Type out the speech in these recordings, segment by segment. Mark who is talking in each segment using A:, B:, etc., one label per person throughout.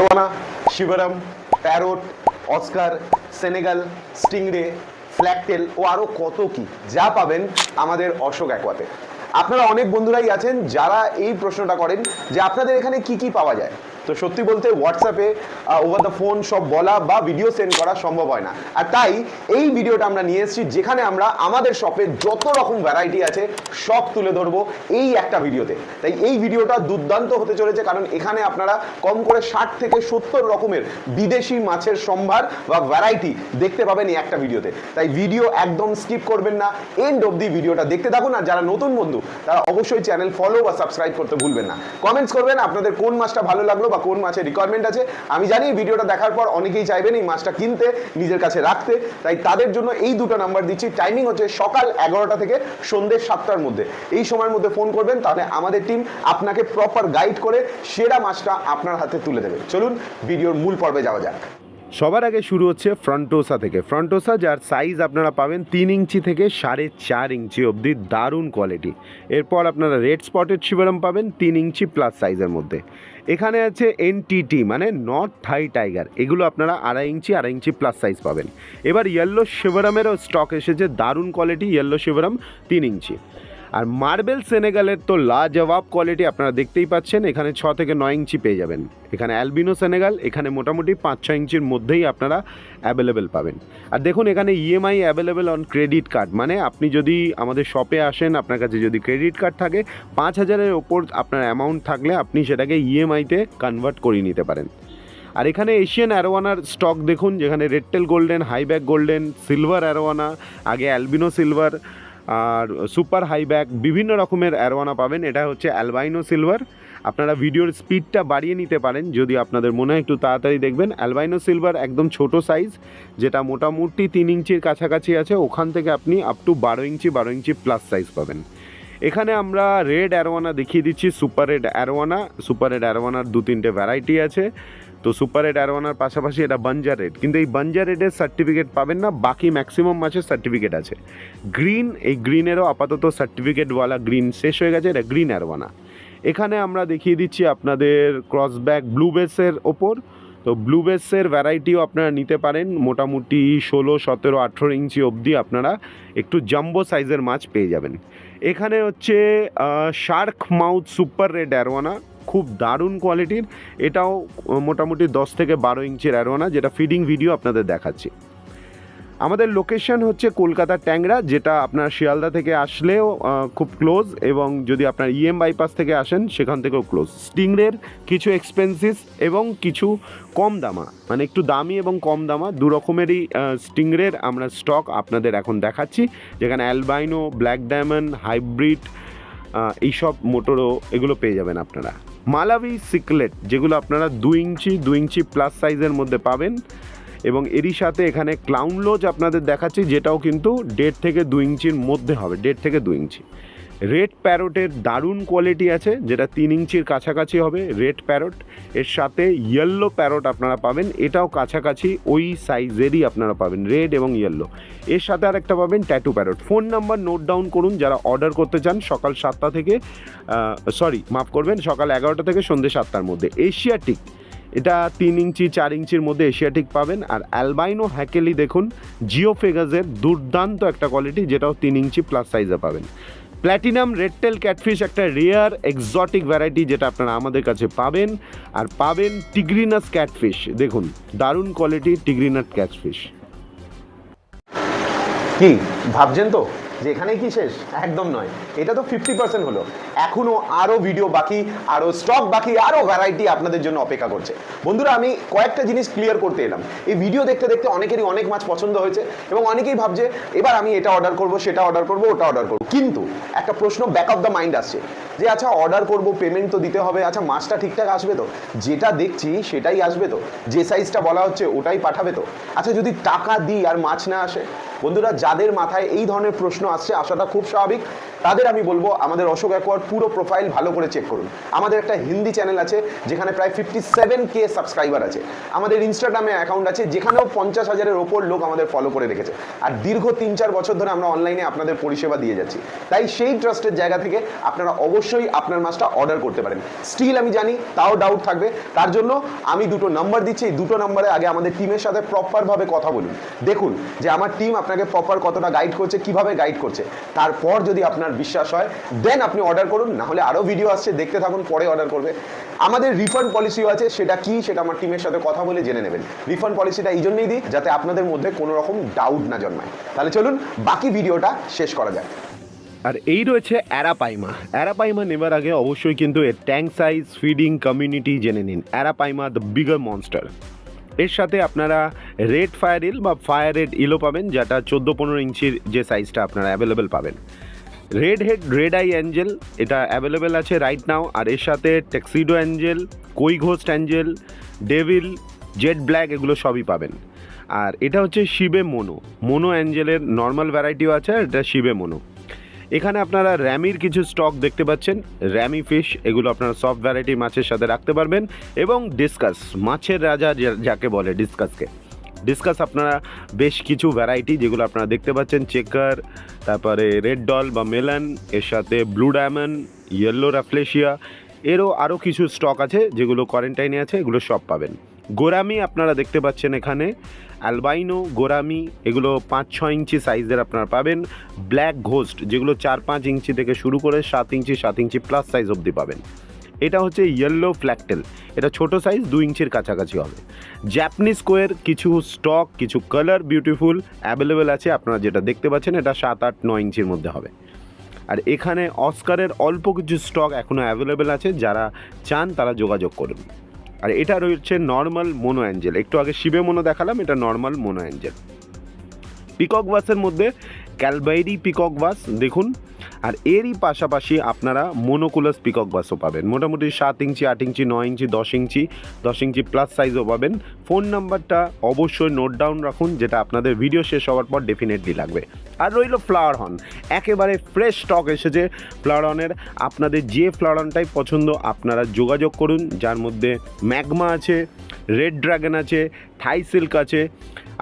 A: Arowana Shibram, parrot, oscar, Senegal, stingray, flagtail ও আরও কত কি যা পাবেন আমাদের অশোক অ্যাকোয়াতে। আপনারা অনেক বন্ধুরাই আছেন যারা এই প্রশ্নটা করেন যে আপনাদের এখানে কি কি পাওয়া যায়। তো সত্যি বলতে হোয়াটসঅ্যাপে ওভার দ্য ফোন সব বলা বা ভিডিও সেন্ড করা সম্ভব হয় না। আর তাই এই ভিডিওটা আমরা নিয়ে এসেছি যেখানে আমরা আমাদের শপে যত রকম ভ্যারাইটি আছে, সব তুলে ধরবো এই একটা ভিডিওতে তাই এই ভিডিওটা দুর্দান্ত হতে চলেছে কারণ এখানে আপনারা কম করে ষাট থেকে সত্তর রকমের বিদেশি মাছের সম্ভার বা ভ্যারাইটি দেখতে পাবেন এই একটা ভিডিওতে তাই ভিডিও একদম স্কিপ করবেন না এন্ড অব দি ভিডিওটা দেখতে থাকুন আর যারা নতুন বন্ধু, তারা অবশ্যই চ্যানেল ফলো বা সাবস্ক্রাইব করতে ভুলবেন না। কমেন্টস করবেন আপনাদের কোন মাছটা ভালো লাগল বা কোন মাছের রিকোয়ারমেন্ট আছে, আমি জানি ভিডিওটা দেখার পর অনেকেই চাইবেন এই মাছটা কিনতে, নিজের কাছে রাখতে। তাই তাদের জন্য এই দুটো নাম্বার দিচ্ছি। টাইমিং হচ্ছে সকাল এগারোটা থেকে সন্ধ্যে সাতটার মধ্যে। এই সময়ের মধ্যে ফোন করবেন, তাহলে আমাদের টিম আপনাকে প্রপার গাইড করে সেরা মাছটা আপনার হাতে তুলে দেবে। চলুন ভিডিওর মূল পর্বে যাওয়া যাক।
B: সবার আগে শুরু হচ্ছে ফ্রন্টোসা থেকে। ফ্রন্টোসা যার সাইজ আপনারা পাবেন তিন ইঞ্চি থেকে সাড়ে চার ইঞ্চি অবধি, দারুণ কোয়ালিটি এরপর আপনারা রেড স্পটেড শিবরম পাবেন তিন ইঞ্চি প্লাস সাইজের মধ্যে। এখানে আছে এনটিটি মানে নর্থ থাই টাইগার এগুলো আপনারা আড়াই ইঞ্চি আড়াই ইঞ্চি প্লাস সাইজ পাবেন। এবার ইয়েলো শিবরামেরও স্টক এসেছে, দারুণ কোয়ালিটি ইয়েলো শিবরাম তিন ইঞ্চি। আর মার্বেল সেনেগালের তো লাজবাব কোয়ালিটি আপনারা দেখতেই পাচ্ছেন, এখানে ছ থেকে নয় ইঞ্চি পেয়ে যাবেন। এখানে অ্যালবিনো সেনেগাল, এখানে মোটামুটি পাঁচ ছ ইঞ্চির মধ্যেই আপনারা অ্যাভেলেবেল পাবেন। আর দেখুন, এখানে EMI available on credit card মানে আপনি যদি আমাদের শপে আসেন, আপনার কাছে যদি ক্রেডিট কার্ড থাকে, পাঁচ হাজারের ওপর আপনার অ্যামাউন্ট থাকলে আপনি সেটাকে ইএমআইতে কনভার্ট করিয়ে নিতে পারেন। আর এখানে এশিয়ান অ্যারোয়ানার স্টক দেখুন, যেখানে redtail golden, hiback golden, silver arowana, আগে অ্যালবিনো সিলভার আর সুপার হাই ব্যাক বিভিন্ন রকমের অ্যারোয়ানা পাবেন। এটা হচ্ছে অ্যালবাইনো সিলভার। আপনারা ভিডিওর স্পিডটা বাড়িয়ে নিতে পারেন, যদি আপনাদের মনে হয় একটু তাড়াতাড়ি দেখবেন। অ্যালবাইনো সিলভার একদম ছোট সাইজ, যেটা মোটামুটি তিন ইঞ্চির কাছাকাছি আছে। ওখান থেকে আপনি আপ টু বারো ইঞ্চি বারো ইঞ্চি প্লাস সাইজ পাবেন। এখানে আমরা রেড অ্যারোয়ানা দেখিয়ে দিচ্ছি super red arowana. Super red অ্যারোয়ানার দু তিনটে ভ্যারাইটি আছে। তো সুপার রেড অ্যারোয়ানার পাশাপাশি এটা বাঞ্জার রেড কিন্তু এই বাঞ্জার রেডের সার্টিফিকেট পাবেন না, বাকি ম্যাক্সিমাম মাছের সার্টিফিকেট আছে। গ্রিন এই গ্রিনেরও আপাতত সার্টিফিকেটওয়ালা গ্রিন শেষ হয়ে গেছে, এটা গ্রিন অ্যারোয়ানা এখানে আমরা দেখিয়ে দিচ্ছি আপনাদের ক্রসব্যাক ব্লু বেসের ওপর। তো ব্লু বেসের ভ্যারাইটিও আপনারা নিতে পারেন, মোটামুটি ষোলো, সতেরো, আঠেরো ইঞ্চি অবধি আপনারা একটু জাম্বো সাইজের মাছ পেয়ে যাবেন। এখানে হচ্ছে shark mouth super red arowana খুব দারুণ কোয়ালিটির। এটাও মোটামুটি দশ থেকে বারো ইঞ্চির অ্যারোয়ানা যেটা ফিডিং ভিডিও আপনাদের দেখাচ্ছি। আমাদের লোকেশন হচ্ছে কলকাতা ট্যাংরা, যেটা আপনার শিয়ালদা থেকে আসলেও খুব ক্লোজ এবং যদি আপনার ইএম বাইপাস থেকে আসেন, সেখান থেকেও ক্লোজ স্টিংরের কিছু এক্সপেন্সিস এবং কিছু কম দামা মানে একটু দামি এবং কম দামা, দু রকমেরই স্টিংরের আমরা স্টক আপনাদের এখন দেখাচ্ছি, যেখানে অ্যালবাইনো ব্ল্যাক ডায়মন্ড হাইব্রিড এইসব মোটরও এগুলো পেয়ে যাবেন আপনারা। মালাবি সিকলেট, যেগুলো আপনারা দু ইঞ্চি দু ইঞ্চি প্লাস সাইজের মধ্যে পাবেন। এবং এরই সাথে এখানে ক্লাউন লোজ আপনাদের দেখাচ্ছি, যেটাও কিন্তু দেড় থেকে দু ইঞ্চির মধ্যে হবে, দেড় থেকে দু ইঞ্চি। রেড প্যারোটের দারুণ কোয়ালিটি আছে, যেটা তিন ইঞ্চির কাছাকাছি হবে, রেড প্যারোট। এর সাথে ইয়েলো প্যারোট আপনারা পাবেন, এটাও কাছাকাছি ওই সাইজেরই আপনারা পাবেন, রেড এবং ইয়েলো এর সাথে আর একটা পাবেন tattoo parrot. Phone number note down করুন, যারা অর্ডার করতে চান সকাল সাতটা থেকে সরি মাফ করবেন, সকাল এগারোটা থেকে সন্ধ্যে সাতটার মধ্যে। এশিয়াটিক এটা তিন ইঞ্চি, চার ইঞ্চির মধ্যে এশিয়াটিক পাবেন। আর অ্যালবাইনো হ্যাকেলি দেখুন জিও ফেগাসের দুর্দান্ত একটা কোয়ালিটি যেটাও তিন ইঞ্চি প্লাস সাইজে পাবেন। প্ল্যাটিনাম রেডটেল ক্যাটফিশ, একটা রেয়ার এক্সটিক ভ্যারাইটি যেটা আপনারা আমাদের কাছে পাবেন। আর পাবেন টিগ্রিনাস ক্যাটফিশ। দেখুন, দারুণ কোয়ালিটি টিগ্রিনাট ক্যাটফিশ।
A: কি, ভাবছেন তো? যে এখানেই কি শেষ? একদম নয়। এটা তো ফিফটি পার্সেন্ট হলো। এখনও আরও ভিডিও বাকি, আরও স্টক বাকি, আরও ভ্যারাইটি আপনাদের জন্য অপেক্ষা করছে। বন্ধুরা, আমি কয়েকটা জিনিস ক্লিয়ার করতে এলাম। এই ভিডিও দেখতে দেখতে অনেকেরই অনেক মাছ পছন্দ হয়েছে এবং অনেকেই ভাবছে, এবার আমি এটা অর্ডার করব, সেটা অর্ডার করব, ওটা অর্ডার করব। কিন্তু একটা প্রশ্ন ব্যাক অফ দ্য মাইন্ড আসছে, যে আচ্ছা অর্ডার করব পেমেন্ট তো দিতে হবে আচ্ছা মাছটা ঠিকঠাক আসবে তো? যেটা দেখছি, সেটাই আসবে তো? যে সাইজটা বলা হচ্ছে, ওটাই পাঠাবে তো? আচ্ছা যদি টাকা দিই আর মাছ না আসে বন্ধুরা যাদের মাথায় এই ধরনের প্রশ্ন আসছে আসাটা খুব স্বাভাবিক। তাদের আমি বলব, আমাদের অশোক অ্যাকোয়ার পুরো প্রোফাইল ভালো করে চেক করুন। আমাদের একটা হিন্দি চ্যানেল আছে, যেখানে প্রায় ফিফটি সেভেন কে সাবস্ক্রাইবার আছে। আমাদের ইনস্টাগ্রামে অ্যাকাউন্ট আছে, যেখানেও পঞ্চাশ হাজারের ওপর লোক আমাদের ফলো করে রেখেছে। আর দীর্ঘ তিন চার বছর ধরে আমরা অনলাইনে আপনাদের পরিষেবা দিয়ে যাচ্ছি। তাই সেই ট্রাস্টের জায়গা থেকে আপনারা অবশ্যই আপনার মাছটা অর্ডার করতে পারেন। স্টিল আমি জানি, তাও ডাউট থাকবে। তার জন্য আমি দুটো নাম্বার দিচ্ছি। এই দুটো নাম্বারে আগে আমাদের টিমের সাথে প্রপারভাবে কথা বলুন। দেখুন যে আমার টিম আপনাকে প্রপার কতটা গাইড করছে, কীভাবে গাইড করছে। তারপর যদি আপনার বিশ্বাস হয় দেন আপনি অর্ডার করুন না হলে আরও ভিডিও আসছে, দেখতে থাকুন, পরে অর্ডার করবে। আমাদের রিফান্ড পলিসিও আছে, সেটা কি, সেটা আমার টিমের সাথে কথা বলে জেনে নেবেন। রিফান্ড পলিসিটা এই জন্যই দিই, যাতে আপনাদের মধ্যে কোনো রকম ডাউট না জন্মায়। তাহলে চলুন, বাকি ভিডিওটা শেষ করা যাক।
B: আর এই রয়েছে অ্যারাপাইমা। অ্যারাপাইমা নেবার আগে অবশ্যই কিন্তু এর ট্যাঙ্ক সাইজ ফিডিং কমিউনিটি জেনে নিন। অ্যারাপাইমা দ্য বিগার মনস্টার এর সাথে আপনারা রেড ফায়ার ইল বা ফায়ার রেড ইলও পাবেন, যেটা চোদ্দ পনেরো ইঞ্চির যে সাইজটা আপনারা অ্যাভেলেবেল পাবেন। Red head red eye angel এটা অ্যাভেলেবেল আছে রাইট নাও আর এর সাথে tuxedo angel koi ghost angel devil jade black এগুলো সবই পাবেন। আর এটা হচ্ছে শিবে মোনো মোনো অ্যাঞ্জেলের নর্মাল ভ্যারাইটিও আছে, আর এটা শিবে মোনো এখানে আপনারা র্যামির কিছু স্টক দেখতে পাচ্ছেন। র্যামি ফিশ এগুলো আপনারা সফট ভ্যারাইটি মাছের সাথে রাখতে পারবেন। এবং ডিসকাস মাছের রাজা যাকে বলে ডিসকাসকে ডিসকাস আপনারা বেশ কিছু ভ্যারাইটি যেগুলো আপনারা দেখতে পাচ্ছেন চেকার তারপরে রেড ডল বা মেলান এর সাথে ব্লু ডায়মন্ড ইয়েলো র্যাফলেশিয়া এরও আরও কিছু স্টক আছে যেগুলো কোয়ারেন্টাইনে আছে, এগুলো সব পাবেন। গোরামি আপনারা দেখতে পাচ্ছেন এখানে অ্যালবাইনো গোরামি, এগুলো পাঁচ ছ ইঞ্চি সাইজের আপনারা পাবেন। ব্ল্যাক ঘোস্ট যেগুলো চার পাঁচ ইঞ্চি থেকে শুরু করে সাত ইঞ্চি সাত ইঞ্চি প্লাস সাইজ অবধি পাবেন। এটা হচ্ছে ইয়েলো ফ্ল্যাকটেল এটা ছোট সাইজ দু ইঞ্চির কাছাকাছি হবে। জ্যাপানিজ কোয়ের কিছু স্টক কিছু কালার বিউটিফুল অ্যাভেলেবেল আছে। আপনারা যেটা দেখতে পাচ্ছেন, এটা সাত, আট, নয় ইঞ্চির মধ্যে হবে। আর এখানে অস্কারের অল্প কিছু স্টক এখনও অ্যাভেলেবেল আছে। যারা চান, তারা যোগাযোগ করুন। আর এটা রয়েছে নর্মাল মোনো অ্যাঞ্জেল একটু আগে শিবে মোনো দেখালাম, এটা নর্মাল মোনো অ্যাঞ্জেল পিকক বাসের মধ্যে ক্যালবাইরি পিকক বাস দেখুন। আর এরই পাশাপাশি আপনারা মোনোকুলাস পিকক বাসও পাবেন। মোটামুটি সাত ইঞ্চি, আট ইঞ্চি, নয় ইঞ্চি, দশ ইঞ্চি দশ ইঞ্চি প্লাস সাইজও পাবেন। ফোন নাম্বারটা অবশ্যই নোট ডাউন রাখুন, যেটা আপনাদের ভিডিও শেষ হওয়ার পর ডেফিনেটলি লাগবে। আর রইল ফ্লাওয়ার হর্ন। একেবারে ফ্রেশ স্টক এসেছে ফ্লাওয়ার হর্নের। আপনাদের যে ফ্লাওয়ার হর্নটাই পছন্দ, আপনারা যোগাযোগ করুন, যার মধ্যে ম্যাগমা আছে, রেড ড্রাগন আছে, থাই সিল্ক আছে,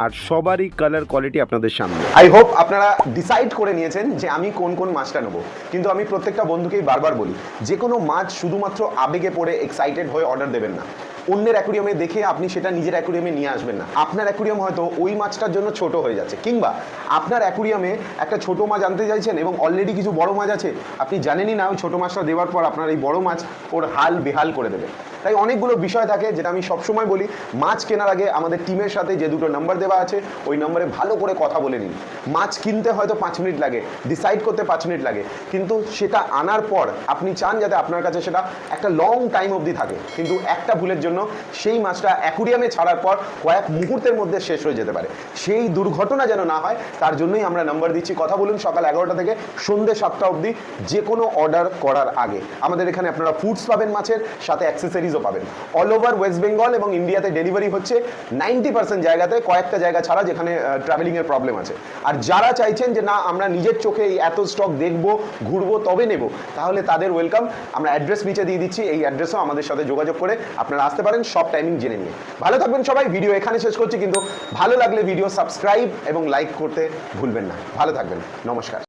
B: আর সবারই কালার কোয়ালিটি আপনাদের সামনে।
A: আই হোপ আপনারা ডিসাইড করে নিয়েছেন যে আমি কোন কোন মাছটা নেব। কিন্তু আমি প্রত্যেকটা বন্ধুকেই বারবার বলি, যে কোনো মাছ শুধুমাত্র আবেগে পড়ে এক্সাইটেড হয়ে অর্ডার দেবেন না। অন্যের অ্যাকুরিয়ামে দেখে আপনি সেটা নিজের অ্যাকুরিয়ামে নিয়ে আসবেন না। আপনার অ্যাকুরিয়াম হয়তো ওই মাছটার জন্য ছোট হয়ে যাচ্ছে, কিংবা আপনার অ্যাকুরিয়ামে একটা ছোট মাছ আনতে চাইছেন এবং অলরেডি কিছু বড় মাছ আছে, আপনি জানেনই না ওই ছোটো মাছটা দেওয়ার পর আপনার এই বড় মাছ ওর হাল বেহাল করে দেবে। তাই অনেকগুলো বিষয় থাকে যেটা আমি সবসময় বলি। মাছ কেনার আগে আমাদের টিমের সাথে যে দুটো নাম্বার দেওয়া আছে, ওই নম্বরে ভালো করে কথা বলে নিন। মাছ কিনতে হয়তো পাঁচ মিনিট লাগে ডিসাইড করতে পাঁচ মিনিট লাগে। কিন্তু সেটা আনার পর আপনি চান যাতে আপনার কাছে সেটা একটা লং টাইম অবধি থাকে। কিন্তু একটা ভুলের জন্য সেই মাছটা অ্যাকুরিয়ামে ছাড়ার পর কয়েক মুহূর্তের মধ্যে শেষ হয়ে যেতে পারে। সেই দুর্ঘটনা যেন না হয়, তার জন্যই আমরা নাম্বার দিচ্ছি। কথা বলুন সকাল এগারোটা থেকে সন্ধ্যে সাতটা অবধি যে কোনো অর্ডার করার আগে। আমাদের এখানে আপনারা ফুডস পাবেন মাছের, সাথে অ্যাক্সেসরিজও পাবেন। অল ওভার ওয়েস্ট বেঙ্গল এবং ইন্ডিয়াতে ডেলিভারি হচ্ছে নাইনটি পার্সেন্ট জায়গাতে, কয়েকটা জায়গা ছাড়া যেখানে ট্রাভেলিংয়ের প্রবলেম আছে। আর যারা চাইছেন যে না, আমরা নিজের চোখে এই এত স্টক দেখব, ঘুরবো, তবে নেব, তাহলে তাদের ওয়েলকাম আমরা অ্যাড্রেস নিচে দিয়ে দিচ্ছি, এই অ্যাড্রেসও আমাদের সাথে যোগাযোগ করে আপনারা আসতে পারেন, সব টাইমিং জেনে নিয়ে। ভালো থাকবেন সবাই ভিডিও এখানে শেষ করছি, কিন্তু ভালো লাগলে ভিডিও সাবস্ক্রাইব এবং লাইক করতে ভুলবেন না। ভালো থাকবেন, নমস্কার।